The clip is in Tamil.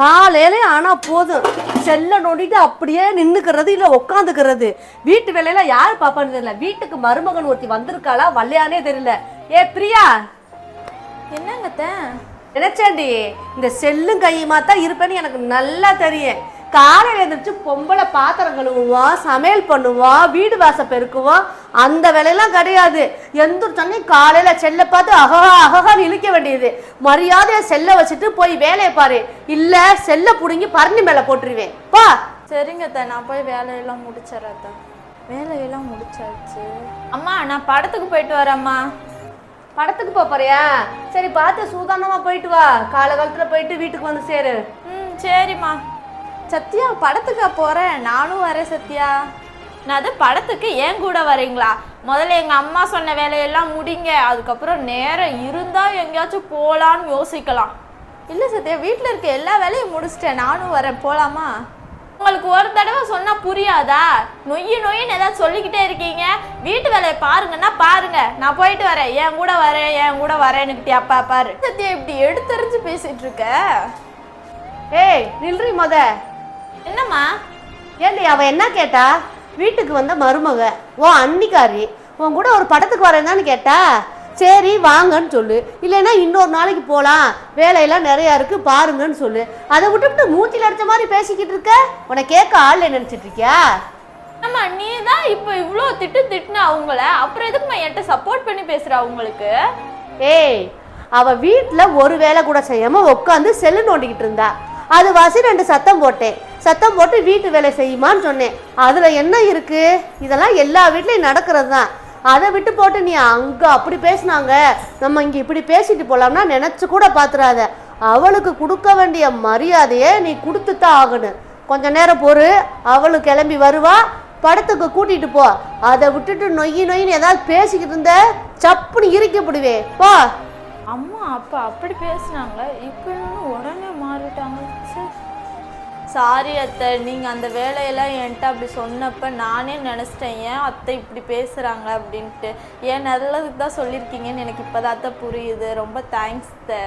காலையிலே ஆனா போதும். செல்ல நோண்டிட்டு அப்படியே நின்னுக்கிறது இல்ல உட்காந்துக்கிறது வீட்டு வேலையில யார் பாப்பான்னு தெரியல. வீட்டுக்கு மருமகன் ஒருத்தி வந்திருக்காளா வல்லையானே தெரியல. ஏ பிரியா? என்னங்க அத்தை? நினைச்சேன்டி இந்த செல்லும் கையுமா தான் இருப்பேன்னு எனக்கு நல்லா தெரியும். காலையில எழுந்திரிச்சு பொம்பளை பாத்திரம் கழுவுவோம் சமையல் பண்ணுவோம் வீடு வாச பெருக்குவோம் அந்த வேலையெல்லாம் கிடையாது. எந்த தண்ணி காலையில செல்லை பார்த்து அகஹா அகஹான்னு இழுக்க வேண்டியது. மரியாதையா செல்லை வச்சுட்டு போய் வேலையை பாரு. இல்ல செல்லை புடுங்கி பரணி மேல போட்டுருவேன். பா. சரிங்க நான் போய் வேலையெல்லாம் முடிச்சிடறேன். வேலையெல்லாம் முடிச்சாச்சு. அம்மா நான் படத்துக்கு போயிட்டு வரேம்மா படத்துக்கு போறியா? சரி பார்த்து சூதானமா போயிட்டு வா. காலகாலத்துல போயிட்டு வீட்டுக்கு வந்து சேரு. ம் சரிம்மா. சத்யா படத்துக்கா போகிறேன் நானும் வரேன் சத்யா. நான் அது படத்துக்கு ஏன் கூட வரீங்களா? முதல்ல எங்கள் அம்மா சொன்ன வேலையெல்லாம் முடிங்க. அதுக்கப்புறம் நேரம் இருந்தால் எங்கேயாச்சும் போகலான்னு யோசிக்கலாம். இல்லை சத்யா வீட்டில் இருக்க எல்லா வேலையும் முடிச்சிட்டேன். நானும் வரேன். போகலாமா உங்களுக்கு ஒரு தடவை சொன்னால் புரியாதா? நொய்யு நொய்யின்னு ஏதாவது சொல்லிக்கிட்டே இருக்கீங்க. வீட்டு வேலையை பாருங்கன்னா பாருங்க. நான் போயிட்டு வரேன். என் கூட வரேன் என் கூட வரேன்னுக்கிட்டே அப்பா பாரு. சத்யா இப்படி எடுத்தறிஞ்சு பேசிட்டு இருக்க? ஏய் நில்றி மொத. என்னம்மா? ஏண்டி அவ என்ன கேட்டா? வீட்டுக்கு வந்த மருமக உன் அன்னிக்காரி உன் கூட ஒரு படத்துக்கு வரேன்னு கேட்டா சரி வாங்கன்னு சொல்லு. இல்லைன்னா இன்னொரு நாளைக்கு போகலாம் வேலையெல்லாம் நிறையா இருக்கு பாருங்கன்னு சொல்லு. அதை விட்டுவிட்டு மூச்சில் அடிச்ச மாதிரி பேசிக்கிட்டு இருக்க? உன்னை கேட்க ஆள் நினைச்சிட்டு இருக்கியா? ஆமா நீ தான் இப்போ இவ்வளோ திட்டு திட்டுன அவங்கள. அப்புறம் எதுக்குமா என்கிட்ட சப்போர்ட் பண்ணி பேசுற அவங்களுக்கு? ஏய் அவ வீட்டில் ஒரு வேலை கூட செய்யாம உட்காந்து செல்லு நோண்டிக்கிட்டு இருந்தா. அது வாசி ரெண்டு சத்தம் போட்டேன். சத்தம் போட்டு வீட்டு வேலை செய்யுமான்னு சொன்னேன். அதில் என்ன இருக்குது இதெல்லாம் எல்லா வீட்லேயும் நடக்கிறது தான் அதை விட்டு போட்டு நீ அங்கே அப்படி பேசினாங்க. நம்ம இங்கே இப்படி பேசிட்டு போகலாம்னா நினச்சி கூட பார்த்துடாத அவளுக்கு கொடுக்க வேண்டிய மரியாதையை நீ கொடுத்து தான் ஆகணும். கொஞ்ச நேரம் பொறு. அவளு கிளம்பி வருவா. படத்துக்கு கூட்டிட்டு போ. அதை விட்டுட்டு நொய்யி நொய்யின்னு ஏதாவது பேசிக்கிட்டு இருந்த சப்புன்னு இறுக்கப்படுவே போ. அம்மா அப்பா அப்படி பேசினாங்க இப்போ உடனே சாரி அத்தை நீங்கள் அந்த வேலையெல்லாம் என்கிட்ட அப்படி சொன்னப்ப நானே நினச்சிட்டேன். ஏன் அத்தை இப்படி பேசுகிறாங்க அப்படின்ட்டு. ஏன் நல்லதுக்கு தான் சொல்லியிருக்கீங்கன்னு எனக்கு இப்போ தான் அத்தை புரியுது. ரொம்ப தேங்க்ஸ் அத்தை.